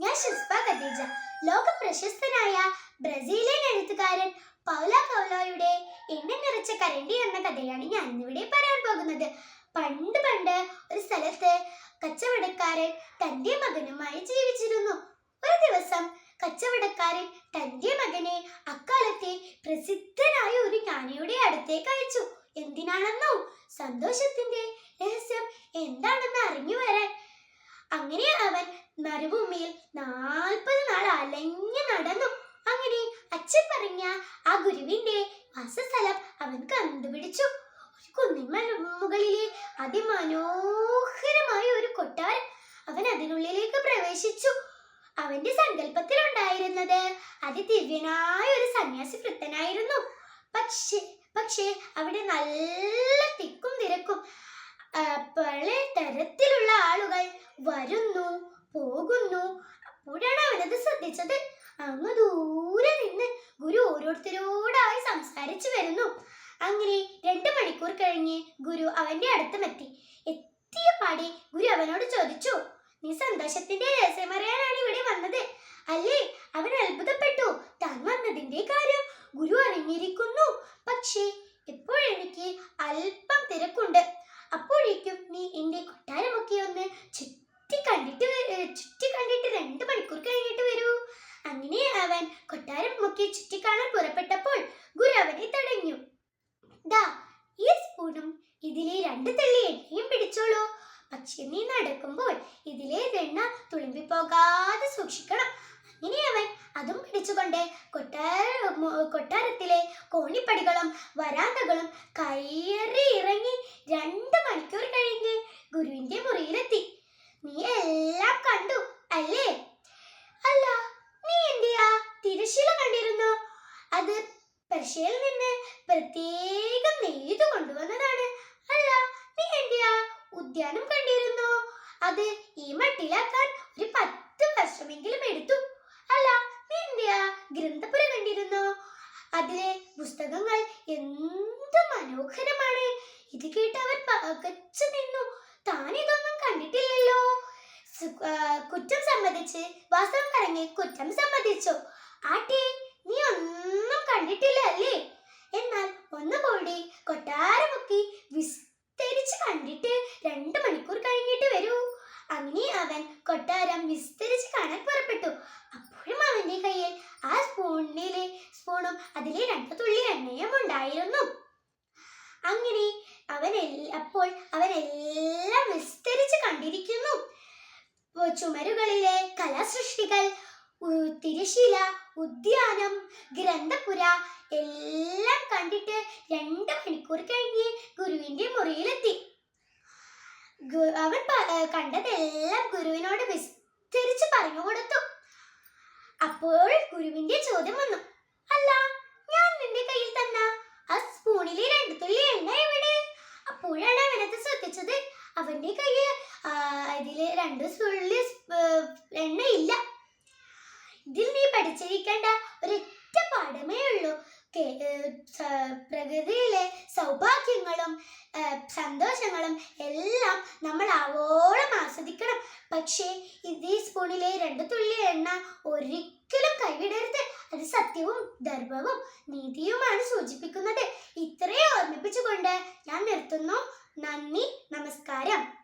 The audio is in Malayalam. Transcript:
ഞാൻ ഷിസ്ബ ഖദീജ ലോക പ്രശസ്തനായ ബ്രസീലിയൻ എഴുത്തുകാരൻ പൗല കൗലോയുടെ എണ്ണ നിറച്ച കരണ്ടി എന്ന കഥയാണ് ഞാൻ ഇന്നിവിടെ പറയാൻ പോകുന്നത്. പണ്ട് പണ്ട് ഒരു സ്ഥലത്ത് കച്ചവടക്കാരൻ തന്റെ മകനുമായി ജീവിച്ചിരുന്നു. ഒരു ദിവസം കച്ചവടക്കാരൻ തന്റെ മകനെ അക്കാലത്തെ പ്രസിദ്ധനായ ഒരു ജ്ഞാനിയുടെ അടുത്തേക്ക് അയച്ചു. എന്തിനാണെന്നോ? സന്തോഷത്തിന്റെ രഹസ്യം എന്താണെന്ന് അറിഞ്ഞു വരാൻ അങ്ങനെ അവൻ മരുഭൂമിയിൽ നാൽപ്പത് നാൾ അലഞ്ഞു നടന്നു. അങ്ങനെ അച്ഛൻ പറഞ്ഞ ആ ഗുരുവിന്റെ വാസസ്ഥലം അവൻ കണ്ടുപിടിച്ചു. ഒരു കുന്നിൻ മുകളിലെ അതിമനോഹരമായ ഒരു കൊട്ടാരം അവൻ അതിനുള്ളിലേക്ക് പ്രവേശിച്ചു. അവന്റെ സങ്കല്പത്തിലുണ്ടായിരുന്നത് അതിദിവ്യനായ ഒരു സന്യാസി വൃത്തനായിരുന്നു പക്ഷേ പക്ഷേ അവിടെ നല്ല തിക്കും തിരക്കും പല തരത്തിലുള്ള ആളുകൾ വരുന്നു. പോകുന്നു. അപ്പോഴാണ് അവനത് ശ്രദ്ധിച്ചത്. അങ്ങ് ദൂരെ നിന്ന് ഗുരു ഓരോരുത്തരോടായി സംസാരിച്ചു വരുന്നു. അങ്ങനെ രണ്ടു മണിക്കൂർ കഴിഞ്ഞ് ഗുരു അവന്റെ അടുത്തുമെത്തി. എത്തിയ പാടി ഗുരു അവനോട് ചോദിച്ചു നീ സന്തോഷത്തിന്റെ രഹസ്യം അറിയാനാണ് ഇവിടെ വന്നത്? അല്ലേ? അവൻ അത്ഭുതപ്പെട്ടു. താൻ വന്നതിന്റെ കാര്യം ഗുരു അറിഞ്ഞിരിക്കുന്നു. പക്ഷേ ഇപ്പോഴെനിക്ക് അല്പം തിരക്കുണ്ട് അപ്പോഴേക്കും നീ എന്റെ കൊട്ടാരമൊക്കെ ഒന്ന് ചുറ്റി കണ്ടിട്ട് വ- ചുറ്റി കണ്ടിട്ട് രണ്ട് മണിക്കൂർ കഴിഞ്ഞിട്ട് വരൂ അങ്ങനെ അവൻ കൊട്ടാരം മുക്കി ചുറ്റിക്കാണാൻ പുറപ്പെട്ടപ്പോൾ ഗുരു അവനെ തടഞ്ഞു ദാ ഈ സ്പൂണും ഇതിലെ രണ്ട് തള്ളി എണ്ണയും പിടിച്ചോളൂ. പക്ഷെ നീ നടക്കുമ്പോൾ ഇതിലെ എണ്ണ തുളുമ്പിപ്പോകാതെ സൂക്ഷിക്കണം. അങ്ങനെ അവൻ അതും പിടിച്ചുകൊണ്ട് കൊട്ടാര കൊട്ടാരത്തിലെ കോണിപ്പടികളും വരാന്തകളും കയറി ഇറങ്ങി രണ്ട് മണിക്കൂർ കഴിഞ്ഞ് ഗുരുവിന്റെ മുറിയിലെത്തി. നീ എല്ലാം കണ്ടു അല്ലേ? അല്ല നീ എന്തിയാ തിരശീല കണ്ടിരുന്നു? അത് പെർഷ്യയിൽ നിന്ന് പ്രത്യേകം നെയ്തു കൊണ്ടുവന്നതാണ്. അല്ല നീ എന്തിയാ ഉദ്യാനം കണ്ടിരുന്നു? അത് ഈ മട്ടിലാക്കാൻ ഒരു പത്ത് വർഷമെങ്കിലും എടുത്തു. അല്ല നീ എന്തിയാ ഗ്രന്ഥപുര കണ്ടിരുന്നു? അതിലെ പുസ്തകങ്ങൾ എന്ത് മനോഹരമാണ്. ഇത് കേട്ട് അവർ പകച്ചു നിന്നു. താൻ ഇതൊന്നും കണ്ടിട്ടില്ലല്ലോ കുറ്റം സമ്മതിച്ച് വാസ്തവം പറഞ്ഞ് കുറ്റം സമ്മതിച്ചു. ആട്ടി നീ ഒന്നും കണ്ടിട്ടില്ല അല്ലേ? എന്നാൽ ഒന്നുകൂടി കൊട്ടാരമൊക്കെ വിസ്തരിച്ച് കണ്ടിട്ട് രണ്ട് മണിക്കൂർ കഴിഞ്ഞിട്ട് വരൂ. അങ്ങനെ അവൻ കൊട്ടാരം വിസ്തരിച്ച് കാണാൻ പുറപ്പെട്ടു. അപ്പോഴും അവന്റെ കയ്യിൽ ആ സ്പൂണിലെ സ്പൂണും അതിലെ രണ്ട് തുള്ളി എണ്ണയും ഉണ്ടായിരുന്നു. അങ്ങനെ അവൻ അപ്പോൾ അവൻ എല്ലാം വിസ്തരിച്ച് കണ്ടിരിക്കുന്നു. ചുമരുകളിലെ കലാസൃഷ്ടികൾ തിരശീല ഉദ്യാനം ഗ്രന്ഥപുര എല്ലാം കണ്ടിട്ട് രണ്ട് മണിക്കൂർ കഴിഞ്ഞ് ഗുരുവിന്റെ മുറിയിലെത്തി. അവൻ കണ്ടതെല്ലാം ഗുരുവിനോട് വിസ്തരിച്ച് പറഞ്ഞു കൊടുത്തു. അപ്പോൾ ഗുരുവിന്റെ ചോദ്യം വന്നു. അല്ല ഞാൻ നിന്റെ കയ്യിൽ തന്ന ആ സ്പൂണിലെ രണ്ട് തുള്ളി എണ്ണ എവിടെ? അപ്പോഴാണ് അവനത് ശ്രദ്ധിച്ചത്. അവന്റെ കയ്യിൽ ഇതിൽ രണ്ട് തുള്ളി എണ്ണയില്ല. ഇതിൽ നീ പഠിച്ചിരിക്കേണ്ട ആവോളം ആസ്വദിക്കണം. പക്ഷേ ഇതേ സ്പൂണിലെ രണ്ട് തുള്ളി എണ്ണ ഒരിക്കലും കൈവിടരുത്. അത് സത്യവും ധർമ്മവും നീതിയുമാണ് സൂചിപ്പിക്കുന്നത്. ഇത്രയും ഓർമ്മിപ്പിച്ചുകൊണ്ട് ഞാൻ നിർത്തുന്നു. നന്ദി നമസ്കാരം.